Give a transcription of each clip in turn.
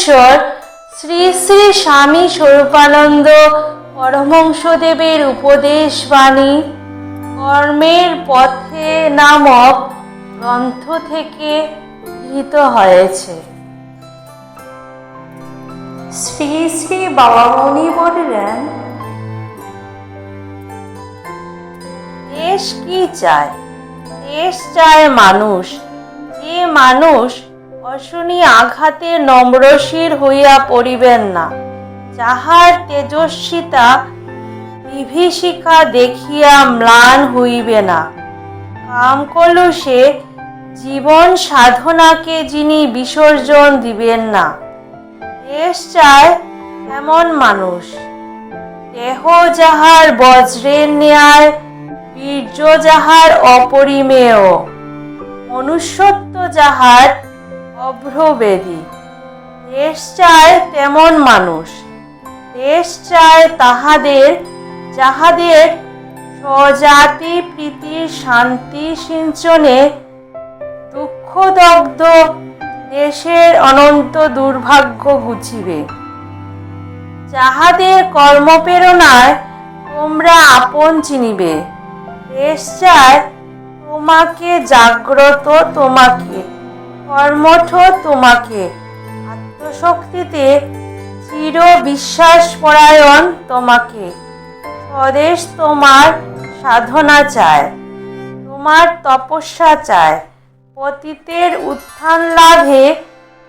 দক্ষিণেশ্বর শ্রী শ্রী স্বামী স্বরূপানন্দ পরমহংসদেবের উপদেশ বাণী কর্মের পথে নামক গ্রন্থ থেকে গৃহীত হয়েছে। শ্রী শ্রী বাবামণি বললেন, দেশ কি চায়? দেশ চায় মানুষ। যে মানুষ অশনি আঘাতে নম্রশির হইয়া পড়িবেন না। যাহার তেজস্বিতা বিভীষিকা দেখিয়া ম্লান হইবে না। কাম কলুষে জীবন সাধনাকে যিনি বিসর্জন দিবেন না। দেশ চায় এমন মানুষ। দেহ যাহার বজ্রের ন্যায়, বীর্য যাহার অপরিমেয়। মনুষ্যত্ব যাহার অভ্রবেদী। দেশ চায় তেমন মানুষ। দেশ চায় তাহাদের, যাহাদের স্বজাতি প্রীতির শান্তি, সিঞ্চনে দুঃখদগ্ধ দেশের অনন্ত দুর্ভাগ্য ঘুচিবে যাহাদের কর্মপ্রেরণায় তোমরা আপন চিনিবে। দেশ চায় তোমাকে জাগ্রত, তোমাকে কর্মঠ তোমাকে। আত্মশক্তিতে চির বিশ্বাস পরায়ণ তোমাকে। স্বদেশ তোমার সাধনা চায়, তোমার তপস্যা চায়। পতিতের উত্থান লাভে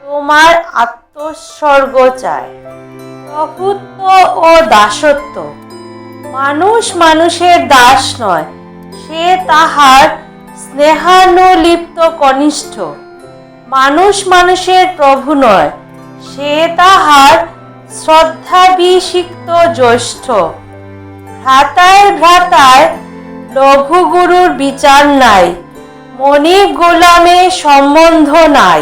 তোমার আত্মস্বর্গ চায়। প্রভুত্ব ও দাসত্ব, মানুষ মানুষের দাস নয়, সে তাহার স্নেহানুলিপ্ত কনিষ্ঠ। মানুষ মানুষের প্রভু নয়, সে তাহার শ্রদ্ধাভিষিক্ত জ্যৈষ্ঠ। ভ্রাতায় ভ্রাতায় লঘুগুরুর বিচার নাই মনে গোলামে সম্বন্ধ নাই।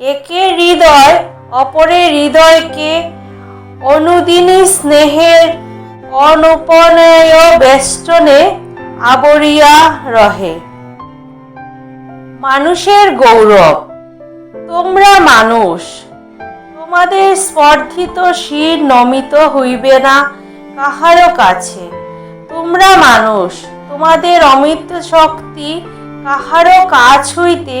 একে হৃদয় অপরের হৃদয়কে অনুদিনী স্নেহের অনুপনয় বেষ্টনে আবরিয়া রহে। মানুষের গৌরব তোমরা মানুষ, তোমাদের স্পর্ধিত শির নমিত হইবে না কাহারও কাছে। তোমরা মানুষ, তোমাদের অমিত শক্তি কাহারও কাছ হইতে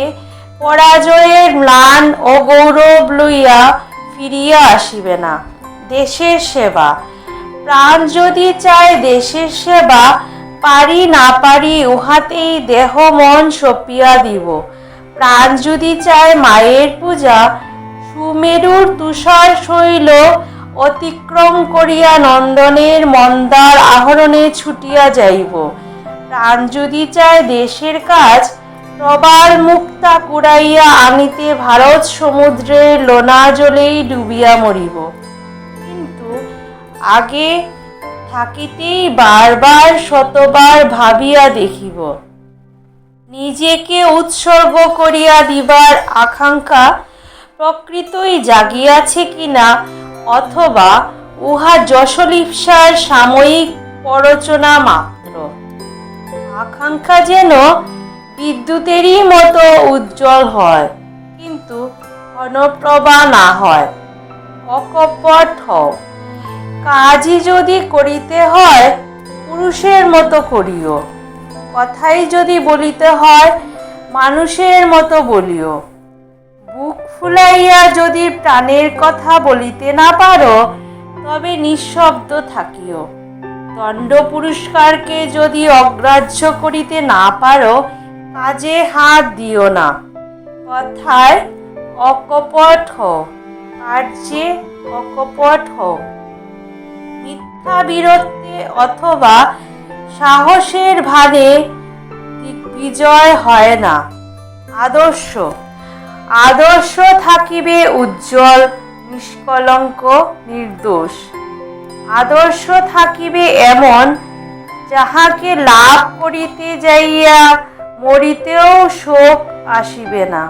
পরাজয়ের ম্লান ও গৌরব লইয়া ফিরিয়া আসিবে না। দেশের সেবা, প্রাণ যদি চায় দেশের সেবা, পারি না পারি উহাতেই দেহ মন সপিয়া দিব। প্রাণ যদি চায় মায়ের পূজা, সুমেরুর তুষার শৈল অতিক্রম করিয়া নন্দনের মন্দার আহরণে ছুটিয়া যাইব। প্রাণ যদি চায় দেশের কাজ, প্রবাল মুক্তা কুড়াইয়া আনিতে ভারত সমুদ্রের লোনা জলেই ডুবিয়া মরিব। কিন্তু আগে থাকিতেই বারবার, শতবার ভাবিয়া দেখিব। নিজেকে উৎসর্গ করিয়া দিবার আকাঙ্ক্ষা প্রকৃতই জাগিয়াছে কিনা, অথবা উহা যশলিপ্সার সাময়িক পরচনা মাত্র। আকাঙ্ক্ষা যেন বিদ্যুতেরই মতো উজ্জ্বল হয়, কিন্তু ঘনপ্রভা না হয়। অকপট হও। কাজই যদি করিতে হয়, পুরুষের মতো করিও। কথাই যদি বলিতে হয়, মানুষের মতো বলিও। বুক ফুলাইয়া যদি প্রাণের কথা বলিতে না পারো, তবে নিঃশব্দ থাকিও। দণ্ড পুরস্কারকে যদি অগ্রাহ্য করিতে না পারো, কাজে হাত দিও না। কথায় অকপট হও, কার্যে অকপট হও। মিথ্যা বীরত্বে অথবা সাহসের ভারে দিগ্বিজয় হয় না। আদর্শ। আদর্শ থাকিবে উজ্জ্বল, নিষ্কলঙ্ক, নির্দোষ। আদর্শ থাকিবে এমন, যাহাকে লাভ করিতে যাইয়া মরিতেও শোক আসিবে না,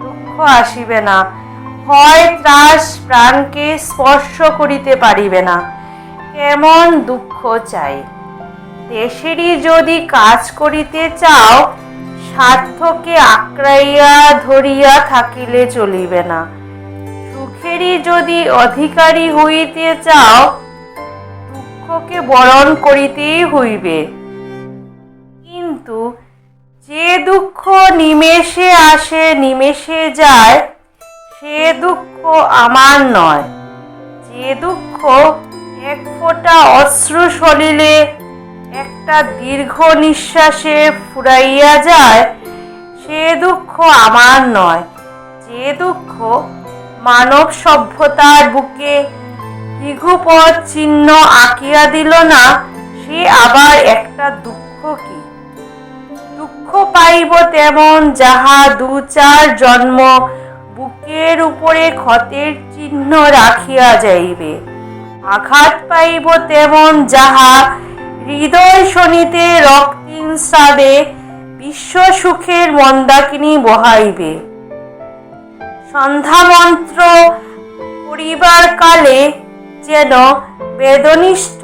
দুঃখ আসিবে না, ভয়, ত্রাস প্রাণকে স্পর্শ করিতে পারিবে না। কেমন দুঃখ চাই। দেশেরই যদি কাজ করিতে চাও, স্বার্থকে আঁকড়াইয়া ধরিয়া থাকিলে চলিবে না। সুখেরই যদি অধিকারী হইতে চাও, দুঃখকে বরণ করিতেই হইবে। কিন্তু যে দুঃখ নিমেষে আসে, নিমেষে যায়, সে দুঃখ আমার নয়। যে দুঃখ এক ফোঁটা অশ্রু সলিলে একটা দীর্ঘ নিঃশ্বাসে ফুরাইয়া যায়, সে দুঃখ আমার নয়। যে দুঃখ মানব সভ্যতার বুকে দীর্ঘপথ চিহ্ন আঁকিয়া দিল না, সে আবার একটা দুঃখ কি? দুঃখ পাইব তেমন যাহা দু চার জন্ম বুকের উপরে ক্ষতের চিহ্ন রাখিয়া যাইবে। আঘাত পাইব তেমন যাহা হৃদয় শনিতে রক্তিম স্রাবে বিশ্ব সুখের মন্দাকিনী বহাইবে। সন্ধ্যামন্ত্র পরিবার কালে যেন বেদনিষ্ঠ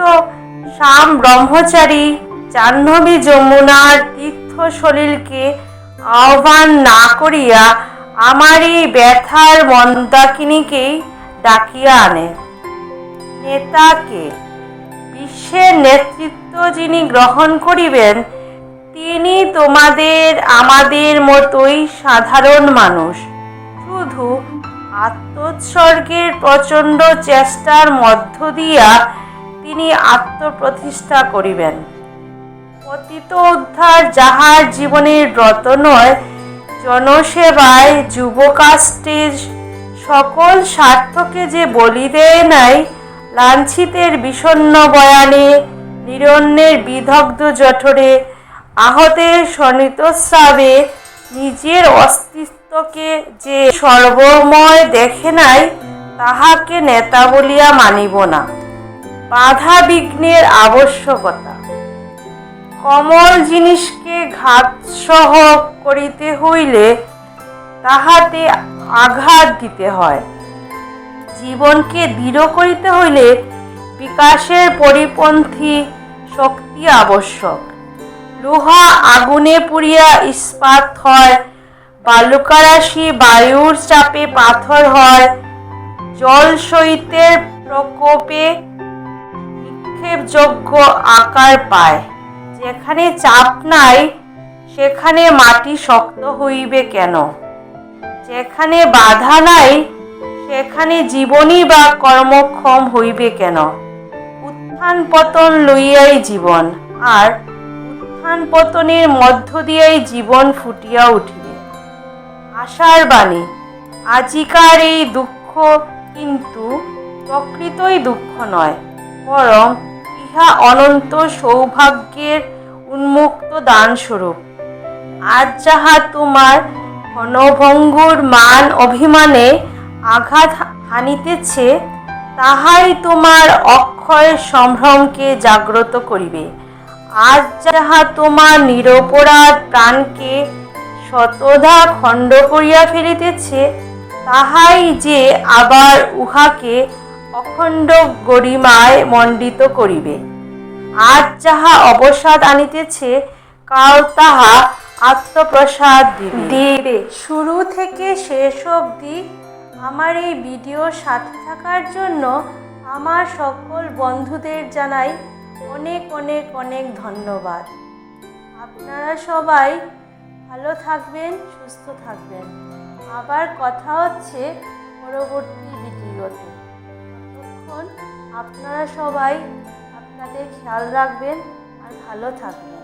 শাম ব্রহ্মচারী জাহ্নবী যমুনার তীর্থ সলিলকে আহ্বান না করিয়া আমার এই ব্যথার মন্দাকিনীকেই ডাকিয়া আনে। নেতাকে বিশ্বের নেতৃত্ব যিনি গ্রহণ করিবেন, তিনি তোমাদের, আমাদের মতোই সাধারণ মানুষ। শুধু আত্মোৎসর্গের প্রচণ্ড চেষ্টার মধ্য দিয়া তিনি আত্মপ্রতিষ্ঠা করিবেন। পতিত উদ্ধার যাহার জীবনের ব্রত নয়, জনসেবায় যুবকাষ্টের সকল স্বার্থকে যে বলি দেয় নাই লাঞ্ছিতের বিষণ্ণ বয়ানে নিরণ্যের বিদগ্ধ জঠরে, আহতের সনিতস্রাবে নিজের অস্তিত্বকে যে সর্বময় দেখে নাই, তাহাকে নেতা বলিয়া মানিব না। বাধা বিঘ্নের আবশ্যকতা। কমল জিনিসকে ঘাতসহ করিতে হইলে তাহাতে আঘাত দিতে হয়। জীবনকে দৃঢ় করিতে হইলে বিকাশের পরিপন্থী শক্তি আবশ্যক। লোহা আগুনে পুড়িয়া ইস্পাত হয় বালুকারাশি বায়ুর চাপে পাথর হয়, জল শৈত্যের প্রকোপে নিক্ষেপযোগ্য আকার পায়। যেখানে চাপ নাই, সেখানে মাটি শক্ত হইবে কেন? যেখানে বাধা নাই সেখানে জীবনই বা কর্মক্ষম হইবে কেন? উত্থান পতন লইয়াই জীবন, আর উত্থান পতনের মধ্য দিয়াই জীবন ফুটিয়া উঠিবে। আশার বাণী, আজিকার এই দুঃখ কিন্তু প্রকৃতই দুঃখ নয়, বরং ইহা অনন্ত সৌভাগ্যের উন্মুক্ত দানস্বরূপ। আজ যাহা তোমার ঘনভঙ্গুর মান অভিমানে আঘাত হানিতেছে তাহাই তোমার অক্ষয় সম্ভ্রমকে জাগ্রত করিবে। আজ যাহা তোমার নিরপরাধ প্রাণকে শতধা খণ্ড করিয়া ফেলিতেছে তাহাই যে আবার উহাকে অখণ্ড গরিমায় মণ্ডিত করিবে। আজ যাহা অবসাদ আনিতেছে কাল তাহা আত্মপ্রসাদ দিবে। শুরু থেকে শেষ অবধি আমার এই ভিডিওর সাথে থাকার জন্য আমার সকল বন্ধুদের জানাই অনেক অনেক অনেক ধন্যবাদ। আপনারা সবাই ভালো থাকবেন, সুস্থ থাকবেন। আবার কথা হচ্ছে পরবর্তী ভিডিওতে। ততক্ষণ আপনারা সবাই আপনাদের খেয়াল রাখবেন আর ভালো থাকবেন।